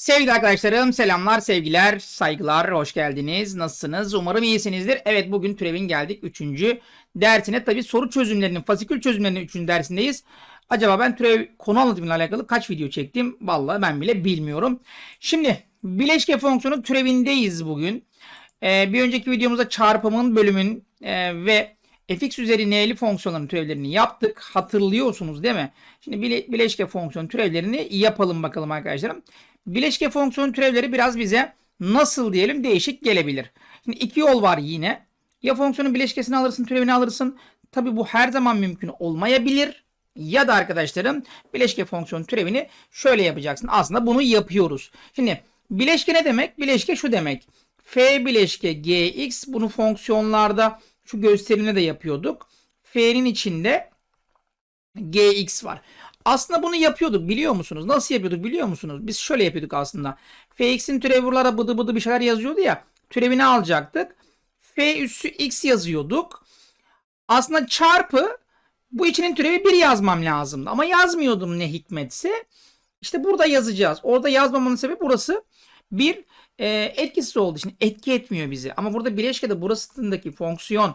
Sevgili arkadaşlarım, selamlar, sevgiler, saygılar, hoş geldiniz. Nasılsınız? Umarım iyisinizdir. Evet bugün türevin geldik 3. dersine. Tabi soru çözümlerinin, fasikül çözümlerinin 3. dersindeyiz. Acaba ben türev konu anlatımıyla alakalı kaç video çektim? Vallahi ben bile bilmiyorum. Şimdi bileşke fonksiyonu türevindeyiz bugün. Ee, bir önceki videomuzda çarpımın, bölümün e, ve fx üzeri n'li fonksiyonların türevlerini yaptık. Hatırlıyorsunuz değil mi? Şimdi bile, bileşke fonksiyon türevlerini yapalım bakalım arkadaşlarım. Bileşke fonksiyon türevleri biraz bize nasıl diyelim değişik gelebilir. Şimdi iki yol var yine. Ya fonksiyonun bileşkesini alırsın, türevini alırsın. Tabi bu her zaman mümkün olmayabilir. Ya da arkadaşlarım bileşke fonksiyon türevini şöyle yapacaksın. Aslında bunu yapıyoruz. Şimdi bileşke ne demek? Bileşke şu demek. F bileşke gx bunu fonksiyonlarda şu gösterimde de yapıyorduk. F'nin içinde gx var. Aslında bunu yapıyorduk biliyor musunuz? Nasıl yapıyorduk biliyor musunuz? Biz şöyle yapıyorduk aslında. Fx'in türevi buralara bıdı bıdı bir şeyler yazıyordu ya. Türevini alacaktık. F üssü x yazıyorduk. Aslında çarpı bu içinin türevi 1 yazmam lazımdı. Ama yazmıyordum ne hikmetse. İşte burada yazacağız. Orada yazmamın sebebi burası bir e, etkisiz olduğu için etki etmiyor bizi. Ama burada bileşkede burasındaki fonksiyon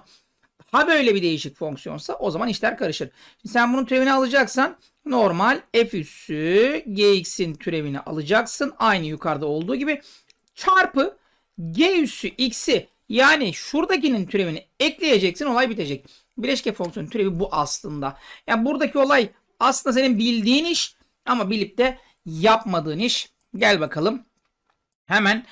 ha böyle bir değişik fonksiyonsa o zaman işler karışır. Şimdi sen bunun türevini alacaksan normal f üssü gx'in türevini alacaksın. Aynı yukarıda olduğu gibi çarpı g üssü x'i yani şuradakinin türevini ekleyeceksin olay bitecek. Bileşke fonksiyonun türevi bu aslında. Yani buradaki olay aslında senin bildiğin iş ama bilip de yapmadığın iş. Gel bakalım. Hemen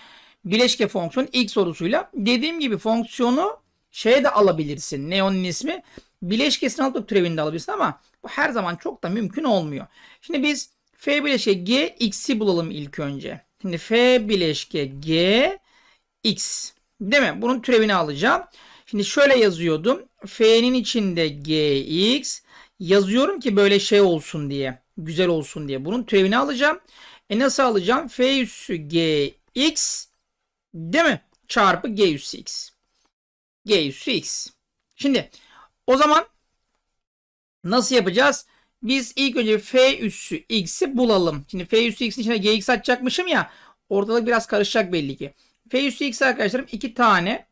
bileşke fonksiyon ilk sorusuyla dediğim gibi fonksiyonu şeye de alabilirsin. Ne ismi? Bileşkesini alıp türevini de alabilirsin ama bu her zaman çok da mümkün olmuyor. Şimdi biz f bileşke g x'i bulalım ilk önce. Şimdi f bileşke g x değil mi? Bunun türevini alacağım. Şimdi şöyle yazıyordum. F'nin içinde gx yazıyorum ki böyle şey olsun diye. Güzel olsun diye. Bunun türevini alacağım. E nasıl alacağım? F üssü gx değil mi? Çarpı g üssü x. G üssü x. Şimdi o zaman nasıl yapacağız? Biz ilk önce f üssü x'i bulalım. Şimdi f üssü x'in içine gx atacakmışım ya. Ortalık biraz karışacak belli ki. f üssü x arkadaşlarım iki tane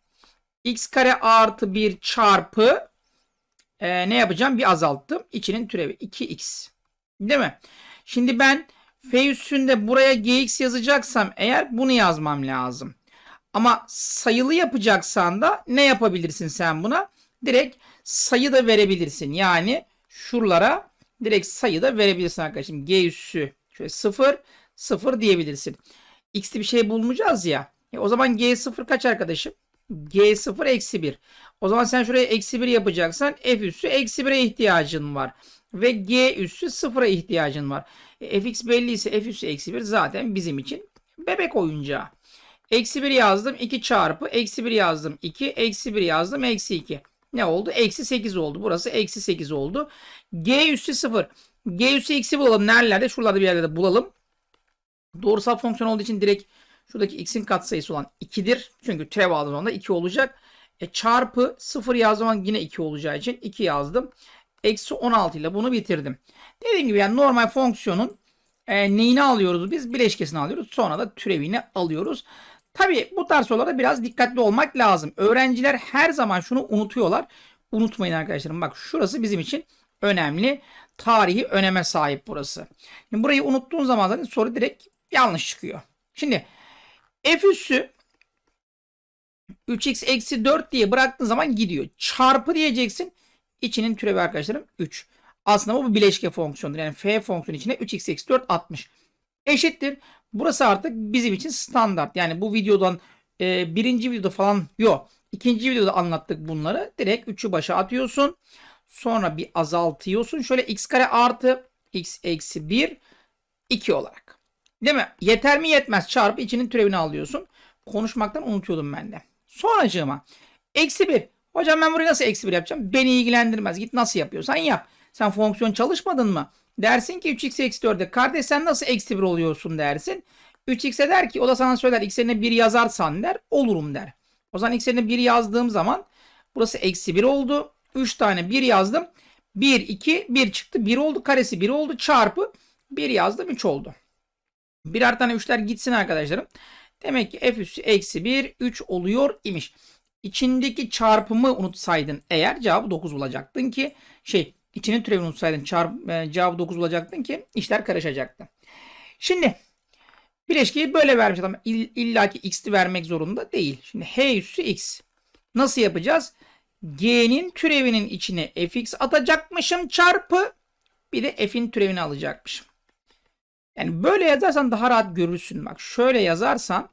x kare artı 1 çarpı e, ne yapacağım? Bir azalttım. İçinin türevi 2x. Değil mi? Şimdi ben f üssünde buraya gx yazacaksam eğer bunu yazmam lazım. Ama sayılı yapacaksan da ne yapabilirsin sen buna? Direkt sayı da verebilirsin. Yani şuralara direkt sayı da verebilirsin arkadaşım. G üssü şöyle 0 0 diyebilirsin. X'li bir şey bulmayacağız ya. E o zaman G0 kaç arkadaşım? G0 eksi 1. O zaman sen şuraya eksi 1 yapacaksan F üssü eksi 1'e ihtiyacın var. Ve G üssü 0'a ihtiyacın var. E, Fx belli ise F üssü eksi 1 zaten bizim için bebek oyuncağı. Eksi 1 yazdım 2 çarpı. Eksi 1 yazdım 2. Eksi 1 yazdım eksi 2. Ne oldu? Eksi 8 oldu. Burası eksi 8 oldu. G üssü 0. G üssü x'i bulalım. Nerelerde? Şuralarda bir yerlerde bulalım. Doğrusal fonksiyon olduğu için direkt şuradaki x'in katsayısı olan 2'dir. Çünkü türev aldığım zaman da 2 olacak. E, çarpı 0 yazdığım yine 2 olacağı için 2 yazdım. Eksi 16 ile bunu bitirdim. Dediğim gibi yani normal fonksiyonun e, neyini alıyoruz biz? Bileşkesini alıyoruz. Sonra da türevini alıyoruz. Tabi bu tarz sorularda biraz dikkatli olmak lazım. Öğrenciler her zaman şunu unutuyorlar. Unutmayın arkadaşlarım. Bak şurası bizim için önemli. Tarihi öneme sahip burası. Şimdi burayı unuttuğun zaman zaten soru direkt yanlış çıkıyor. Şimdi f üssü 3x eksi 4 diye bıraktığın zaman gidiyor. Çarpı diyeceksin. İçinin türevi arkadaşlarım 3. Aslında bu bileşke fonksiyonudur. Yani f fonksiyonu içine 3x eksi 4 60. Eşittir. Burası artık bizim için standart. Yani bu videodan e, birinci videoda falan yok. İkinci videoda anlattık bunları. Direkt 3'ü başa atıyorsun. Sonra bir azaltıyorsun. Şöyle x kare artı x eksi 1 2 olarak. Değil mi? Yeter mi yetmez. Çarpı içinin türevini alıyorsun. Konuşmaktan unutuyordum ben de. Sonracığıma eksi 1. Hocam ben burayı nasıl eksi 1 yapacağım? Beni ilgilendirmez. Git nasıl yapıyorsan yap. Sen fonksiyon çalışmadın mı? Dersin ki 3x eksi 4'e kardeş sen nasıl eksi 1 oluyorsun dersin. 3x'e der ki o da sana söyler x yerine 1 yazarsan der olurum der. O zaman x yerine 1 yazdığım zaman burası eksi 1 oldu. 3 tane 1 yazdım. 1 2 1 çıktı 1 oldu karesi 1 oldu çarpı 1 yazdım 3 oldu. Birer tane 3'ler gitsin arkadaşlarım. Demek ki f üssü eksi 1 3 oluyor imiş. İçindeki çarpımı unutsaydın eğer cevabı 9 bulacaktın ki şey içinin türevini unutsaydın çarp, e, cevabı 9 bulacaktın ki işler karışacaktı. Şimdi bileşkeyi böyle vermiş adam. İll, İlla ki x'li vermek zorunda değil. Şimdi h üssü x. Nasıl yapacağız? G'nin türevinin içine fx atacakmışım çarpı bir de f'in türevini alacakmışım. Yani böyle yazarsan daha rahat görürsün. Bak şöyle yazarsan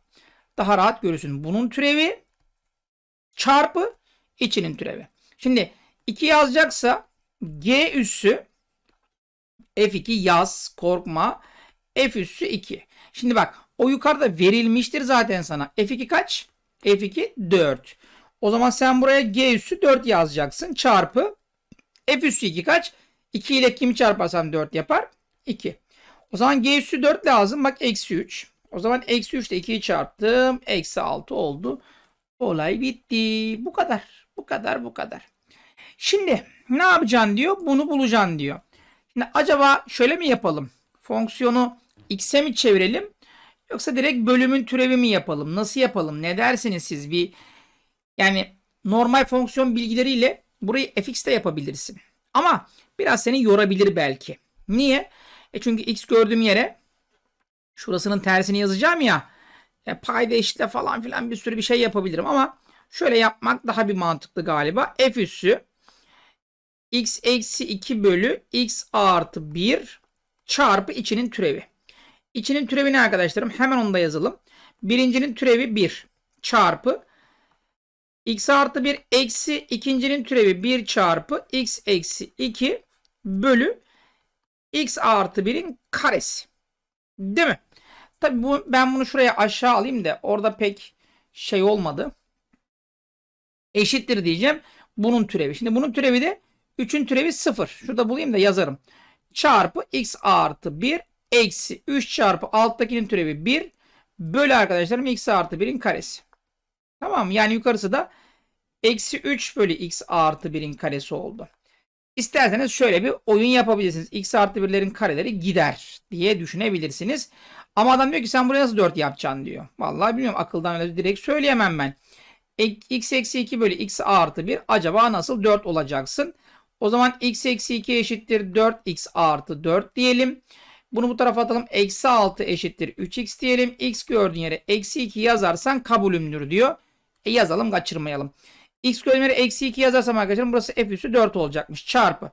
daha rahat görürsün. Bunun türevi çarpı içinin türevi. Şimdi 2 yazacaksa g üssü f2 yaz korkma f üssü 2. Şimdi bak o yukarıda verilmiştir zaten sana. f2 kaç? f2 4. O zaman sen buraya g üssü 4 yazacaksın. Çarpı f üssü 2 kaç? 2 ile kimi çarparsam 4 yapar? 2. O zaman g üssü 4 lazım. Bak eksi 3. O zaman eksi 3 ile 2'yi çarptım. Eksi 6 oldu. Olay bitti. Bu kadar. Bu kadar bu kadar. Şimdi ne yapacaksın diyor. Bunu bulacaksın diyor. Şimdi acaba şöyle mi yapalım? Fonksiyonu x'e mi çevirelim? Yoksa direkt bölümün türevi mi yapalım? Nasıl yapalım? Ne dersiniz siz? Bir yani normal fonksiyon bilgileriyle burayı fx de yapabilirsin. Ama biraz seni yorabilir belki. Niye? E çünkü x gördüğüm yere şurasının tersini yazacağım ya. E, payda eşitle falan filan bir sürü bir şey yapabilirim ama şöyle yapmak daha bir mantıklı galiba. F üssü x eksi 2 bölü x artı 1 çarpı içinin türevi. İçinin türevi ne arkadaşlarım? Hemen onu da yazalım. Birincinin türevi 1 çarpı x artı 1 eksi ikincinin türevi 1 çarpı x eksi 2 bölü x artı 1'in karesi. Değil mi? Tabii bu, ben bunu şuraya aşağı alayım da orada pek şey olmadı. Eşittir diyeceğim. Bunun türevi. Şimdi bunun türevi de 3'ün türevi 0. Şurada bulayım da yazarım. Çarpı x artı 1 eksi 3 çarpı alttakinin türevi 1 bölü arkadaşlarım x artı 1'in karesi. Tamam mı? Yani yukarısı da eksi 3 bölü x artı 1'in karesi oldu. İsterseniz şöyle bir oyun yapabilirsiniz. x artı 1'lerin kareleri gider diye düşünebilirsiniz. Ama adam diyor ki sen buraya nasıl 4 yapacaksın diyor. Vallahi bilmiyorum akıldan öyle direkt söyleyemem ben. x eksi 2 bölü x artı 1 acaba nasıl 4 olacaksın? O zaman x eksi 2 eşittir 4x artı 4 diyelim. Bunu bu tarafa atalım. Eksi 6 eşittir 3x diyelim. x gördüğün yere eksi 2 yazarsan kabulümdür diyor. E yazalım kaçırmayalım. x gördüğün yere eksi 2 yazarsam arkadaşlar burası f üssü 4 olacakmış. Çarpı.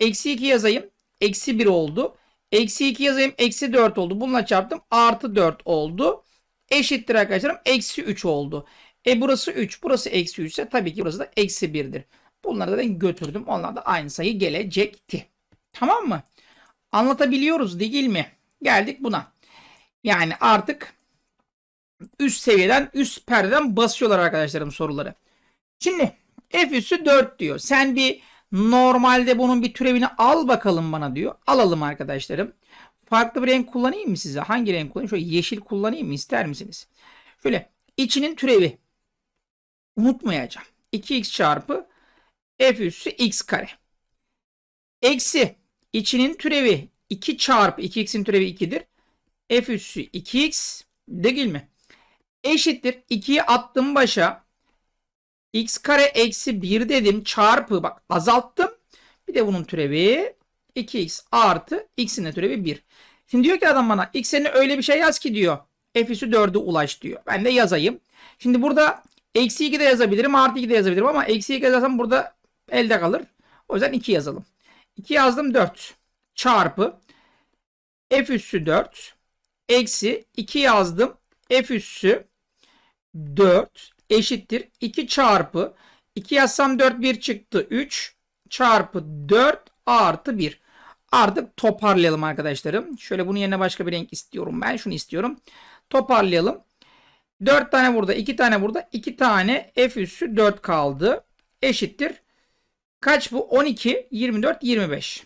Eksi 2 yazayım. Eksi 1 oldu. Eksi 2 yazayım. Eksi 4 oldu. Bununla çarptım. Artı 4 oldu. Eşittir arkadaşlarım. Eksi 3 oldu. E burası 3. Burası eksi 3 ise tabii ki burası da eksi 1'dir. Bunları da götürdüm. Onlar da aynı sayı gelecekti. Tamam mı? Anlatabiliyoruz değil mi? Geldik buna. Yani artık üst seviyeden üst perdeden basıyorlar arkadaşlarım soruları. Şimdi f üssü 4 diyor. Sen bir normalde bunun bir türevini al bakalım bana diyor. Alalım arkadaşlarım. Farklı bir renk kullanayım mı size? Hangi renk kullanayım? Şöyle yeşil kullanayım mı? ister misiniz? Şöyle içinin türevi. Unutmayacağım. 2x çarpı f üssü x kare. Eksi içinin türevi 2 çarpı 2x'in türevi 2'dir. f üssü 2x değil mi? Eşittir 2'yi attım başa. x kare eksi 1 dedim çarpı bak azalttım. Bir de bunun türevi 2x artı x'in de türevi 1. Şimdi diyor ki adam bana x'ini öyle bir şey yaz ki diyor. f üssü 4'ü ulaş diyor. Ben de yazayım. Şimdi burada eksi 2 de yazabilirim artı 2 de yazabilirim ama eksi 2 yazarsam burada elde kalır. O yüzden 2 yazalım. 2 yazdım 4 çarpı f üssü 4 eksi 2 yazdım f üssü 4 eşittir 2 çarpı 2 yazsam 4 1 çıktı 3 çarpı 4 artı 1. Artık toparlayalım arkadaşlarım. Şöyle bunun yerine başka bir renk istiyorum ben. Şunu istiyorum. Toparlayalım. 4 tane burada 2 tane burada 2 tane f üssü 4 kaldı. Eşittir. Kaç bu? 12, 24, 25.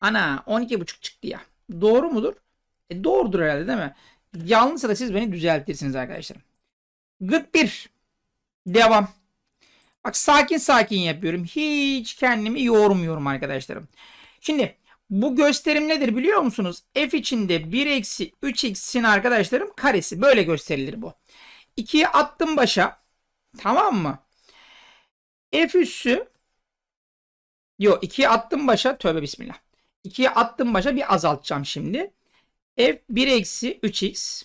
Ana 12,5 çıktı ya. Doğru mudur? E, doğrudur herhalde değil mi? Yanlışsa da siz beni düzeltirsiniz arkadaşlarım. Gıt 1. Devam. Bak sakin sakin yapıyorum. Hiç kendimi yormuyorum arkadaşlarım. Şimdi Bu gösterim nedir biliyor musunuz? F içinde 1 eksi 3x'in arkadaşlarım karesi. Böyle gösterilir bu. 2'yi attım başa. Tamam mı? F üssü Yok 2'yi attım başa. Tövbe bismillah. 2'yi attım başa bir azaltacağım şimdi. F 1 eksi 3x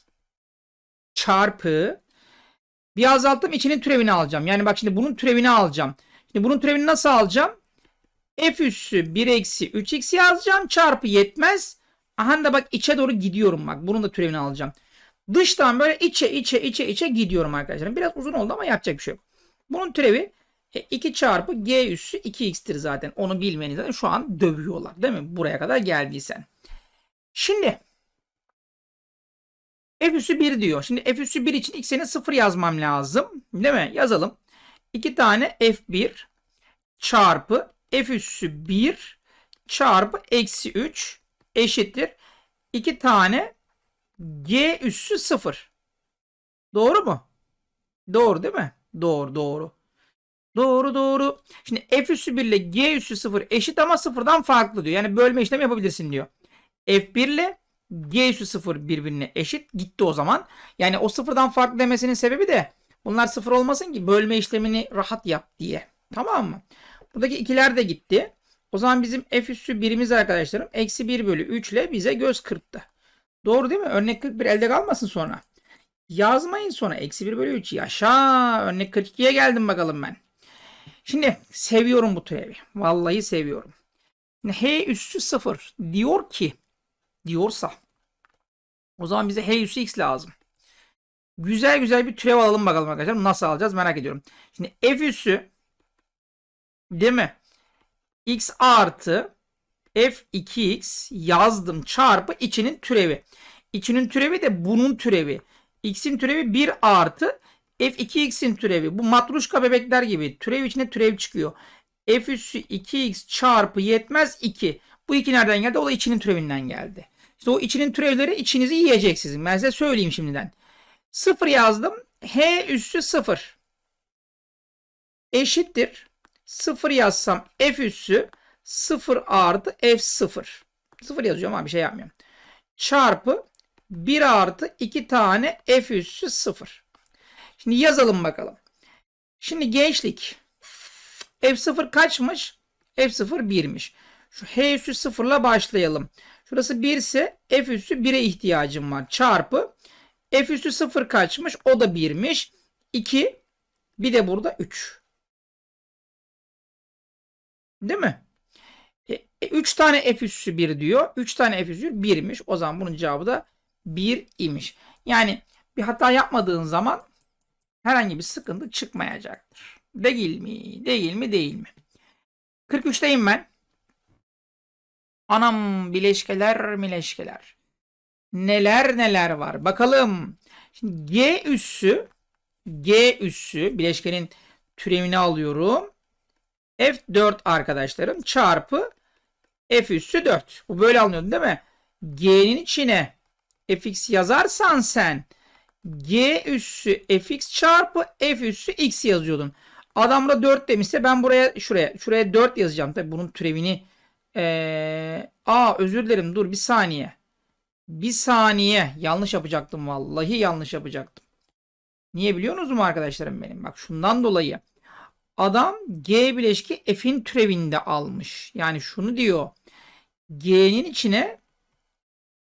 çarpı bir azalttım içinin türevini alacağım. Yani bak şimdi bunun türevini alacağım. Şimdi bunun türevini nasıl alacağım? F üssü 1 eksi 3x yazacağım. Çarpı yetmez. Aha da bak içe doğru gidiyorum bak. Bunun da türevini alacağım. Dıştan böyle içe içe içe içe gidiyorum arkadaşlar. Biraz uzun oldu ama yapacak bir şey yok. Bunun türevi 2 çarpı g üssü 2x'tir zaten. Onu bilmeniz zaten şu an dövüyorlar. Değil mi? Buraya kadar geldiysen. Şimdi f üssü 1 diyor. Şimdi f üssü 1 için x'ine 0 yazmam lazım. Değil mi? Yazalım. 2 tane f1 çarpı f üssü 1 çarpı eksi 3 eşittir. 2 tane g üssü 0. Doğru mu? Doğru değil mi? Doğru doğru. Doğru doğru. Şimdi f üssü 1 ile g üssü 0 eşit ama sıfırdan farklı diyor. Yani bölme işlemi yapabilirsin diyor. f1 ile g üssü 0 birbirine eşit. Gitti o zaman. Yani o sıfırdan farklı demesinin sebebi de bunlar sıfır olmasın ki bölme işlemini rahat yap diye. Tamam mı? Buradaki ikiler de gitti. O zaman bizim f üssü birimiz arkadaşlarım eksi 1 bölü 3 ile bize göz kırptı. Doğru değil mi? Örnek 41 elde kalmasın sonra. Yazmayın sonra. Eksi 1 bölü 3. Yaşa. Örnek 42'ye geldim bakalım ben. Şimdi seviyorum bu türevi. Vallahi seviyorum. H üssü 0 diyor ki diyorsa o zaman bize H üssü x lazım. Güzel güzel bir türev alalım bakalım arkadaşlar. Nasıl alacağız merak ediyorum. Şimdi F üssü değil mi? x artı f2x yazdım çarpı içinin türevi. İçinin türevi de bunun türevi. x'in türevi 1 artı f2x'in türevi. Bu matruşka bebekler gibi. Türev içine türev çıkıyor. f üssü 2x çarpı yetmez 2. Bu 2 nereden geldi? O da içinin türevinden geldi. İşte o içinin türevleri içinizi yiyecek sizin. Ben size söyleyeyim şimdiden. 0 yazdım. h üssü 0 eşittir. 0 yazsam f üssü 0 artı f0. 0 yazıyorum ama bir şey yapmıyorum. Çarpı 1 artı 2 tane f üssü 0. Şimdi yazalım bakalım. Şimdi gençlik. F0 kaçmış? F0 1'miş. Şu H üssü 0 ile başlayalım. Şurası 1 ise F üssü 1'e ihtiyacım var. Çarpı F üssü 0 kaçmış? O da 1'miş. 2 bir de burada 3. Değil mi? 3 tane f üssü 1 diyor. 3 tane f üssü 1'miş. O zaman bunun cevabı da 1 imiş. Yani bir hata yapmadığın zaman herhangi bir sıkıntı çıkmayacaktır. Değil mi? Değil mi? Değil mi? 43'teyim ben. Anam bileşkeler mileşkeler. Neler neler var. Bakalım. Şimdi G üssü G üssü bileşkenin türevini alıyorum. F4 arkadaşlarım çarpı F üssü 4. Bu böyle alınıyordu değil mi? G'nin içine fx yazarsan sen G üssü fx çarpı f üssü x yazıyordun. Adam da 4 demişse ben buraya şuraya şuraya 4 yazacağım. Tabi bunun türevini ee, aa özür dilerim dur bir saniye. Bir saniye yanlış yapacaktım vallahi yanlış yapacaktım. Niye biliyorsunuz mu arkadaşlarım benim? Bak şundan dolayı. Adam G bileşki F'in türevinde almış. Yani şunu diyor. G'nin içine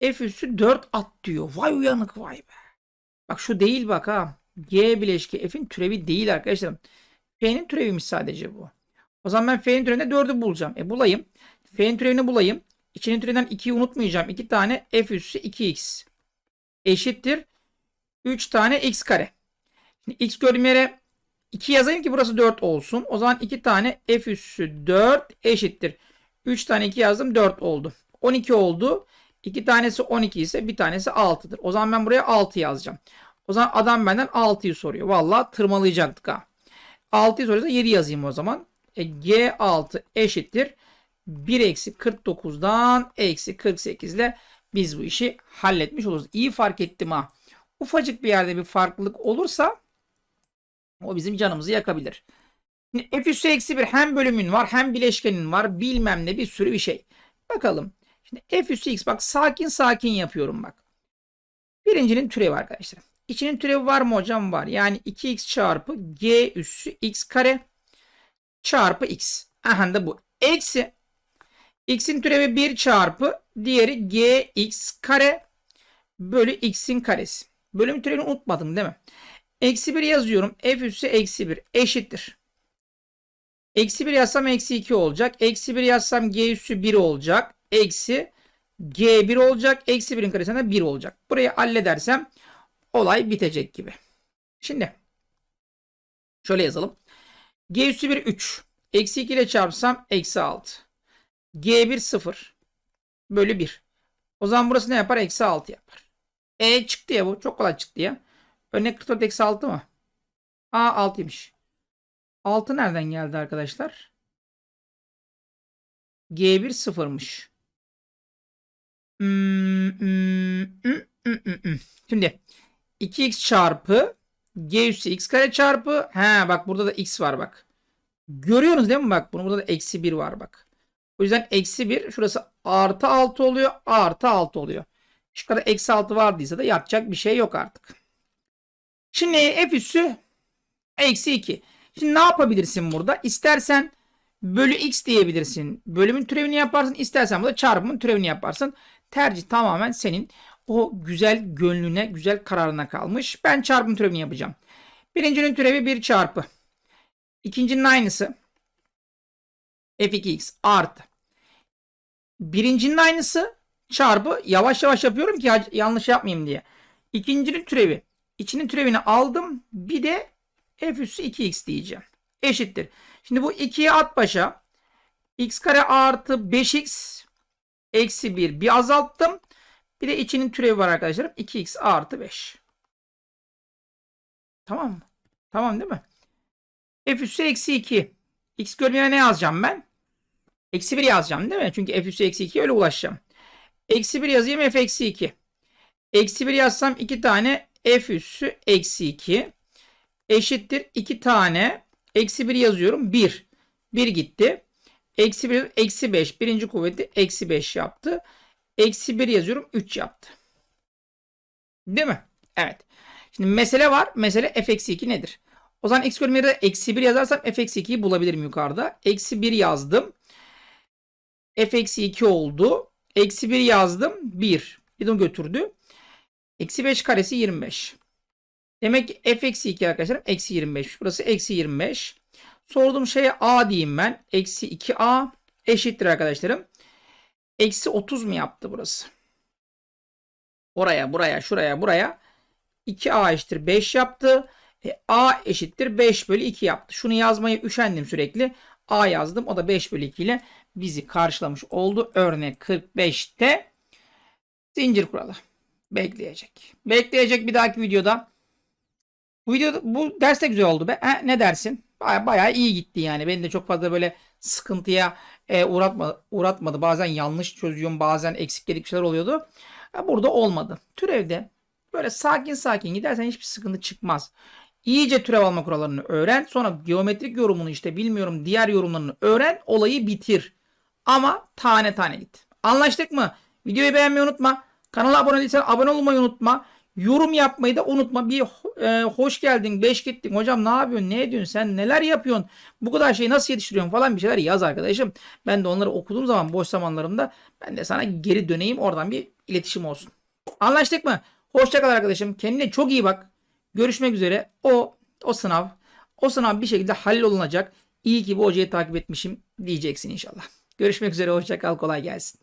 F üssü 4 at diyor. Vay uyanık vay be. Bak şu değil bak ha. G bileşki F'in türevi değil arkadaşlarım. F'nin türeviymiş sadece bu. O zaman ben F'nin türevinde 4'ü bulacağım. E bulayım. F'nin türevini bulayım. İçinin türevinden 2'yi unutmayacağım. 2 tane F üssü 2x eşittir. 3 tane x kare. Şimdi x gördüğüm yere 2 yazayım ki burası 4 olsun. O zaman 2 tane f üssü 4 eşittir. 3 tane 2 yazdım 4 oldu. 12 oldu. 2 tanesi 12 ise bir tanesi 6'dır. O zaman ben buraya 6 yazacağım. O zaman adam benden 6'yı soruyor. Valla tırmalayacaktık ha. 6'yı soruyorsa 7 yazayım o zaman. E, G6 eşittir. 1 eksi 49'dan eksi 48 ile biz bu işi halletmiş oluruz. İyi fark ettim ha. Ufacık bir yerde bir farklılık olursa o bizim canımızı yakabilir. Şimdi f üssü eksi 1 hem bölümün var hem bileşkenin var bilmem ne bir sürü bir şey. Bakalım. Şimdi f üssü x bak sakin sakin yapıyorum bak. Birincinin türevi arkadaşlar. İçinin türevi var mı hocam? Var. Yani 2x çarpı g üssü x kare çarpı x. Aha da bu. Eksi x'in türevi 1 çarpı diğeri gx kare bölü x'in karesi. Bölüm türevini unutmadım değil mi? Eksi 1 yazıyorum. F üssü eksi 1 eşittir. Eksi 1 yazsam eksi 2 olacak. Eksi 1 yazsam g üssü 1 olacak. Eksi g1 olacak. Eksi 1'in karesine 1 olacak. Burayı halledersem olay bitecek gibi. Şimdi şöyle yazalım. G üssü 1 3. Eksi 2 ile çarpsam eksi 6. G1 0 bölü 1. O zaman burası ne yapar? Eksi 6 yapar. E çıktı ya bu. Çok kolay çıktı ya. Örnek 44 eksi 6 mı? Aa 6'ymış. 6 nereden geldi arkadaşlar? G1 sıfırmış. Şimdi 2x çarpı g üssü x kare çarpı he bak burada da x var bak. Görüyorsunuz değil mi bak bunu burada da eksi 1 var bak. O yüzden eksi 1 şurası artı 6 oluyor artı 6 oluyor. Şu kadar eksi 6 vardıysa da yapacak bir şey yok artık. Şimdi f üssü eksi 2. Şimdi ne yapabilirsin burada? İstersen bölü x diyebilirsin. Bölümün türevini yaparsın. İstersen burada çarpımın türevini yaparsın. Tercih tamamen senin o güzel gönlüne, güzel kararına kalmış. Ben çarpım türevini yapacağım. Birincinin türevi 1 çarpı. İkincinin aynısı. f2x artı. Birincinin aynısı çarpı yavaş yavaş yapıyorum ki yanlış yapmayayım diye. İkincinin türevi. İçinin türevini aldım. Bir de f üssü 2x diyeceğim. Eşittir. Şimdi bu 2'ye at başa. x kare artı 5x eksi 1 bir azalttım. Bir de içinin türevi var arkadaşlarım. 2x artı 5. Tamam mı? Tamam değil mi? f üssü eksi 2. x görmeyene ne yazacağım ben? Eksi 1 yazacağım değil mi? Çünkü f üssü eksi 2 öyle ulaşacağım. Eksi 1 yazayım f eksi 2. Eksi 1 yazsam 2 tane f üssü eksi 2 eşittir 2 tane eksi 1 yazıyorum 1. 1 gitti. Eksi 1 eksi 5 birinci kuvveti eksi 5 yaptı. Eksi 1 yazıyorum 3 yaptı. Değil mi? Evet. Şimdi mesele var. Mesele f eksi 2 nedir? O zaman x bölüm yerine eksi 1 yazarsam f eksi 2'yi bulabilirim yukarıda. Eksi 1 yazdım. f eksi 2 oldu. Eksi 1 yazdım. 1. Bir de götürdü. Eksi 5 karesi 25. Demek ki f eksi 2 arkadaşlarım eksi 25. Burası eksi 25. Sorduğum şeye a diyeyim ben. Eksi 2a eşittir arkadaşlarım. Eksi 30 mu yaptı burası? Oraya, buraya, şuraya, buraya. 2a eşittir 5 yaptı. E, a eşittir 5 bölü 2 yaptı. Şunu yazmaya üşendim sürekli. a yazdım. O da 5 bölü 2 ile bizi karşılamış oldu. Örnek 45'te zincir kuralı. Bekleyecek. Bekleyecek bir dahaki videoda. Bu video bu ders de güzel oldu be. He, ne dersin? Baya, bayağı iyi gitti yani. Beni de çok fazla böyle sıkıntıya e, uğratma, uğratmadı. Bazen yanlış çözüyorum. Bazen eksik gedik şeyler oluyordu. Ha, burada olmadı. Türevde böyle sakin sakin gidersen hiçbir sıkıntı çıkmaz. İyice türev alma kurallarını öğren. Sonra geometrik yorumunu işte bilmiyorum diğer yorumlarını öğren. Olayı bitir. Ama tane tane git. Anlaştık mı? Videoyu beğenmeyi unutma. Kanala abone değilsen abone olmayı unutma. Yorum yapmayı da unutma. Bir e, hoş geldin, beş gittin. Hocam ne yapıyorsun? Ne ediyorsun? Sen neler yapıyorsun? Bu kadar şeyi nasıl yetiştiriyorsun falan bir şeyler yaz arkadaşım. Ben de onları okuduğum zaman boş zamanlarımda ben de sana geri döneyim. Oradan bir iletişim olsun. Anlaştık mı? Hoşçakal arkadaşım. Kendine çok iyi bak. Görüşmek üzere. O o sınav o sınav bir şekilde hallolunacak. İyi ki bu hocayı takip etmişim diyeceksin inşallah. Görüşmek üzere. Hoşçakal. Kolay gelsin.